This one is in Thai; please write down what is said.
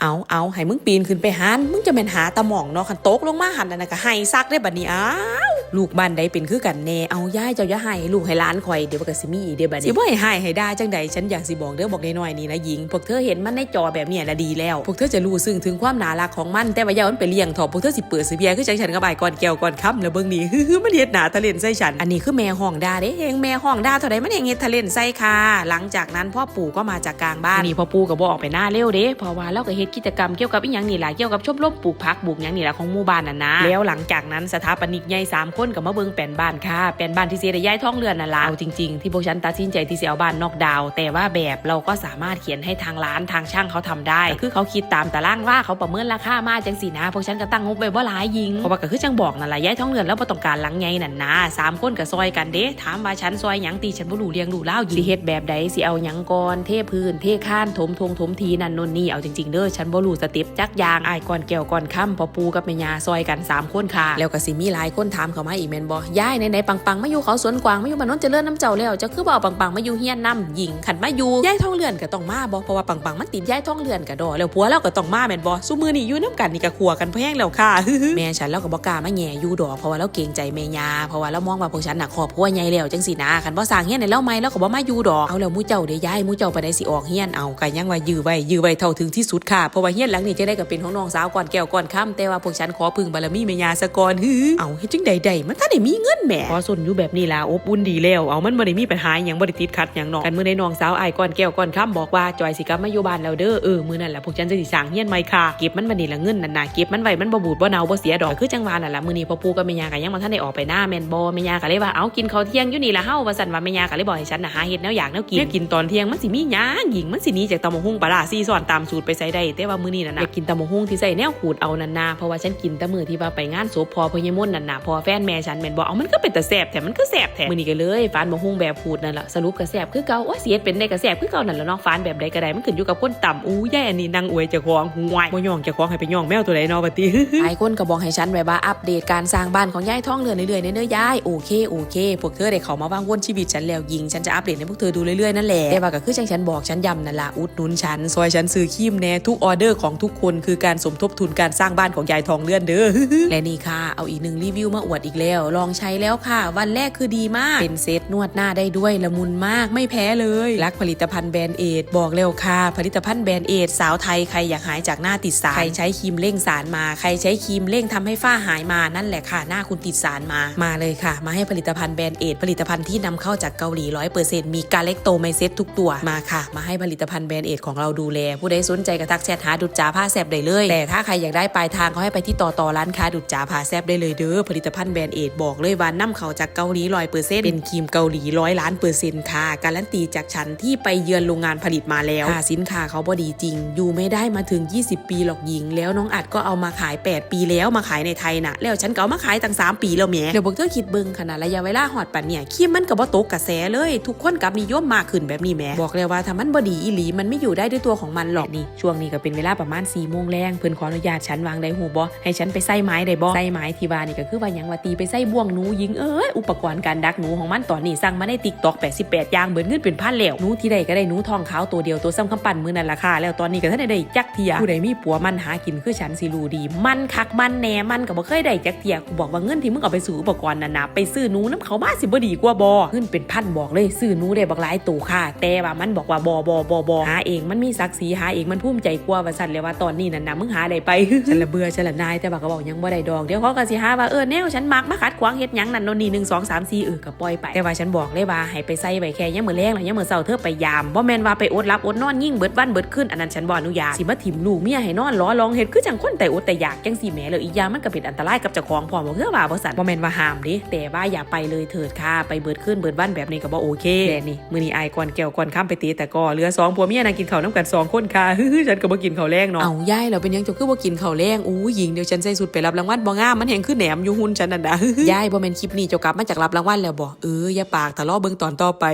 เอาเอาให้มึงปีนขึ้นไปหันมึงจะเป็นหาตะหม่องเนาะคันโตกลงมาหันนั่นนก็ให้ซักได้บัดนี้อ้าว ลูกบ้านใดเป็นคือกันแน่เอาย่ายเจ้าอย่าให้ลูกให้หล้านข่อยเดี๋ยวมันก็สิมีอีกเด้บัดนี้สิบ่ให้ให้ให้ได้จังใดฉันอยากสิบอกเด้อบอกน้อยๆนี่นะหญิงพวกเธอเห็นมันในจอแบบเนี้ยละดีแล้วพวกเธอจะรู้ซึ่งถึงความน่ารักของมันแต่ว่าอย่าเอามันไปเลี้ยงถอพวกเธอสิเปิดสิเบียร์คือจังฉันกับอ้ายก่อนแก้วก่อนค่ำแล้วเบิ่งนี่มันเฮ็ดหน้าทะเลนใส่ฉันอันนี้คือแม่ห้องดาเด้เองแม่ห้องดาเท่าใดมันเองเฮ็ดทะเลนใส่ค่ะหลังจากนั้นพ่อปู่ก็มาจากกลางบ้านนี่พ่อปู่ก็บ่ออกไปหน้าเร็วเด้เพราะว่าเราก็เฮ็ดกิจกรรมเกี่ยวกับอีหยังนี่ล่ะเกี่ยวกับชมรมปลูกผักปลูกหยังนี่ล่ะของหมู่บ้านน่ะนะแล้วหลังจากนั้นสถาปนิกใหญ่สามคนก็มาเบิ่งแปลนบ้านค่ะแปลนบ้านที่เสียได้ย้ายท้องเรือนน่ะละเอาจริงๆ ที่พวกฉันตัดสินใจที่เสิเอาบ้านนอกดาว แต่ว่าแบบเราก็สามารถเขียนให้ทางร้านทางช่างเขาทำได้ คือเขาคิดตามตารางว่าเขาประเมินราคามาจังสินะพวกฉันก็ตั้งงบไว้บ่หลายยิงเพราะว่าก็คือจังบอกนั่นแหละย้ายท้องเรือนแล้วบ่ต้องการหลังใหญ่นั่นนะสามคนก็ซอยกันเด้ถามว่าฉันซอยหยังตีฉันบ่รู้เรียงรู้เล่ายิงสิเฮ็ดแบบใดสิเอาหยังก่อนเทพื้นเทข้านถมทงถมทีนั่นนนนี่เอาจริงๆเด้อฉันบ่รู้สเต็ปจักยางอ้ายก่อนแก้วก่อนค่ำพอปูกับแม่ยาซอยกันสามคนค่ะแล้วก็สิมีหลายคนถามเขามาอีกแมนบ่ย้ายไหนๆปังๆมาอยู่เขาสวนกวางมาอยู่บ้านโนนเจริญน้ำเจ้าแล้วจ้าคือบ่เอาปังๆมาอยู่เฮียนน้ำหญิงขันมาอยู่ย้ายท้องเรือนก็ต้องมาบ่เพราะว่าปังๆมันติดย้ายท้องเรือนก็ดอแล้วผัวเราก็ต้องมาแมนบ่ซุมือนี่อยู่น้ำกันนี่ก็ขัวกันแพงแล้วค่ะแม่ฉันเราก็บ่กล้ามาแหย่อยู่ดอกเพราะว่าเราเกรงใจแม่ยาเพราะว่าเรามองว่าพวกฉันน่ะครอบครัวใหญ่แล้วจังสินะคันบ่สร้างเฮียนให้เราใหม่เราก็บ่มาอยู่ดอกเอาแล้วมู่เจ้าเด้ย้ายมู่เจ้าไปได้สิออกเฮียนเอาก็ยังว่ายื้อไว้ยื้อไว้เท่าถึงที่สุดค่ะเพราะว่าเฮียนหลังนี้จะได้ก็เป็นของน้องสาวก่อนแก้วก่อนค่ำแต่ว่าพวกฉันขอพึ่งบารมีแม่ยาซะก่อนฮือเอาเฮ็ดจังใดๆมันถ้าได้มีเงินแหมพอสนอยู่แบบนี้ล่ะอบอุ่นดีแล้วเอามันบ่ได้มีปัญหาหยังบ่ได้ติดขัดหยังเนาะกันเมื้อใดน้องสาวอ้ายก่อนแก้วก่อนค่ำบอกว่าจอยสิกลับมาอยู่บ้านแล้วเด้อเออมื้อนั้นแหละพวกฉันจะสิสร้างเฮียนใหม่ค่ะเก็บมันบัดนี้ละเงินนั่นน่ะเก็บมันไว้มันบ่บูดบ่เน่าบ่เสียดอกคือจังหวะนั่นล่ะมื้อนี้พ่อปู่กับแม่ย่าก็ยังบ่ทันได้ออกไปหน้าแม่นบ่แม่ย่าก็เลยว่าเอากินข้าวเที่ยงอยู่นี่ล่ะเฮาว่าซั่นว่าแม่ย่าก็เลยบอกให้ฉันน่ะหาเฮ็ดแนวอยากแนวกินแนวกินตอนเที่ยงมันสิมีหยังหญิงมันสิหนีจากตำบักหุ่งปลาร้าซี่ซ้อนตามสูตรไปใส่ได้แต่ว่ามื้อนี้นั่นน่ะอยากกินตำบักหุ่งที่ใส่แนวขูดเอานั่นน่ะเพราะว่าฉันกินแต่มื้อที่ว่าไปงานศพพ่อพญมนต์นั่นน่ะพ่อแฟนแม่ฉันแม่นบ่เอามันก็เป็นแต่แซ่บแถมมันก็แซ่บแถมมือนี้ก็เลยฟานบักหุ่งแบบขูดนั่นแหละสรุปก็แซ่บคือเก่าโอ้ยเสียดเป็นได้ก็แซ่บคือเก่านั่นแหละเนาะฟานแบบใดก็ได้มันขึ้นอยู่กับคนต่ำอู้ยายอันนี้นางอวยเจ้าของห่วยบ่ย่องเจ้าของให้ไปย่องแมวตัวใดเนาะบัดนี้หลายคนก็บอกให้ฉันไว้ว่าอัปเดตการสร้างบ้านของยายท่องเรือนเรื่อยๆเนื้อยายโอเคโอเคพวกเธอได้เขามาว่างวนชีวิตฉันแล้วยิงฉันจะอัปเดตให้พวกเธอดูเรื่อยๆนั่นแหละแต่ว่าก็คือจังฉันบอกฉันย้ำนั่นละอุดหนุนฉันซอยฉันซื้อคีมแน่ทุกออเดอร์ของทุกคนคือการสมทบทุนการสร้างบ้านของยายทองเลื่อนเด้อและนี่ค่ะเอาอีกหนึ่งรีวิวมาอวดอีกแล้ว ลองใช้แล้วค่ะ วันแรกคือดีมาก เป็นเซตนวดหน้าได้ด้วยละมุนมากไม่แพ้เลย รักผลิตภัณฑ์แบรนด์เอดบอกเร็วค่ะ ผลิตภัณฑ์แบรนด์เอดสาวไทยใครอยากหายจากหน้าติดสารใครใช้ครีมเร่งสารมา ใครใช้ครีมเร่งทำให้ฝ้าหายมานั่นแหละค่ะ หน้าคุณติดสารมามาเลยค่ะ มาให้ผลิตภัณฑ์แบรนด์เอดผลิตภัณฑ์ที่นำเข้าจากเกาหลีร้อยเปอร์เซ็นต์มีกาเล็กโตไมเซตทุกตัวมาค่ะ มาให้ผลิตภัณฑ์แบรนด์เอดของเราดูแล ผู้ใดสนใจกระทักแชทหาดุจจาผ้าแซบได้เลย แต่ถ้าใครอยากได้ปลายทางเขาให้ไปที่ต่อต่อร้านค้าดุจจาผ้าแซบได้เลยเด้อผลิตภัณฑ์แบรนด์เอดบอกเลยว่านํเข้าจากเกาหลีร้อยเปอร์เซ็นต์เป็นครีมเกาหลีร้อยล้านเปอร์เซ็นต์ค่ะ การันตีจากฉันที่ไปเยือนโรงงานผลิตมาแล้วค่ะสินค้าเขาบอดีจริง อยู่ไม่ได้มาถึง 20 ปีหรอกหญิง แล้วน้องอัดก็เอามาขาย 8 ปีแล้วมาขายในไทยน่ะแล้วฉันก็เอามาขายตั้ง 3 ปีแล้วแหมเดี๋ยวบอกเธอคิดเบิ่งขนาดระยะเวลาหอดปันเนี่ยครีมมันก็บ่ตกกระแสเลย ทุกคนกลับนิยมมากขึ้นแบบนี้แหมบอกเลยว่าถ้ามันบ่ดีอีหลีมันไม่อยู่ได้ด้วยตัวของมันหรอกนี่ช่วงนี้ก็เป็นเวลาประมาณ4โมงแรงเพิ่นขออนุญาตฉันวางได้หูบ่ให้ฉันไปใส่ไม้ได้บ่ใส่ไม้ที่ว่านี่ก็คือว่าหยังว่าตีไปใส่บ่วงหนูยิงเอ้ยอุปกรณ์การดักหนูของมันตอนนี้สั่งมาใน TikTok 88 อย่างเบิดเงินเป็นพันแล้วหนูที่ใดก็ได้หนูทองขาวตัวเดียวตัวซ้ำคำปั่นมือนั่นราคาแล้วตอนนี้ก็ท่านได้จักเทียผู้ใดมีผัวมันหากินคือฉันสิรูดี มันคักมันแหน่มันก็บ่เคยได้จักเทียกูบอกว่าเงินที่มึงเอาไปซื้ออุปกรณ์นั่นนะไปซื้อหนูน้ำเขามาสิบ่ดีกว่าบ่เงินเป็นพันบอกเลยซื้อหนูได้บักหลายตัวค่ะ แต่ว่ามันบอกว่าบ่บ่บ่บ่หาเองมันมีศักดิ์ศรีหาเองมันภูมิใจกว่าว่าสั่นเลยว่าตอนนี้นั่นนะมึงหาได้ไปฉันละเบื่อฉันละนายแต่ว่าก็บอกยังบ่ได้ดอกเดี๋ยวเขาก็สิหาว่าเออแนวฉันมัักมาขัดขวางเฮ็ดหยังนั่นโน่นนี่หนึ่งสองสามสี่เออก็ปล่อยไป แต่ว่าฉันบอกเลยว่าให้ไปใส่ไว้แค่ยังมือแรงหรือยังมือเสาเธอไปยามบ่แมนว่าไปอดรับอดนอนยิ่งเบิดวันเบิดขึ้นอันนั้นฉันบ่อนุญาตสิมาถิ่มลูกเมียให้นอนล้อลองเฮ็ดคือจังคนแต่อดแต่อยากจังสี่แหม่เลยอีกอย่างมันก็เป็นอันตรายกับเจ้าของพร้อมบ่เพื่อว่าบ่สั่นบ่แมนว่าห้ามด้แต่ว่าอย่าไปเลยเถิดค่ะไปเบิดขึ้นเบิดวันแบบนี้ก็บ่โอเคแต่นี่มื้อนี้อายก่อนแก้วก่อนข้ามไปตีแต่ก็เหลือสองผัวเมียนั่งกินข้าวน้ำกันสองคนค่ะฉันก็บ่กินข้าวแรงเนาะเอายายเราเป็นยังจ้าคือบ่กินข้าวแรงอู้หญิงเดี๋ยวฉันใส่สุดไปรับรางวัลบ่งามมันแหงคือแหนมอยู่หุ่นฉันนั่นนะยายบ่แม่นคลิปนี้เจ้ากลับมาจากรับรางวัลแล้วบ่เอออย่าปากทะเลาะเบิ่งตอนต่อไป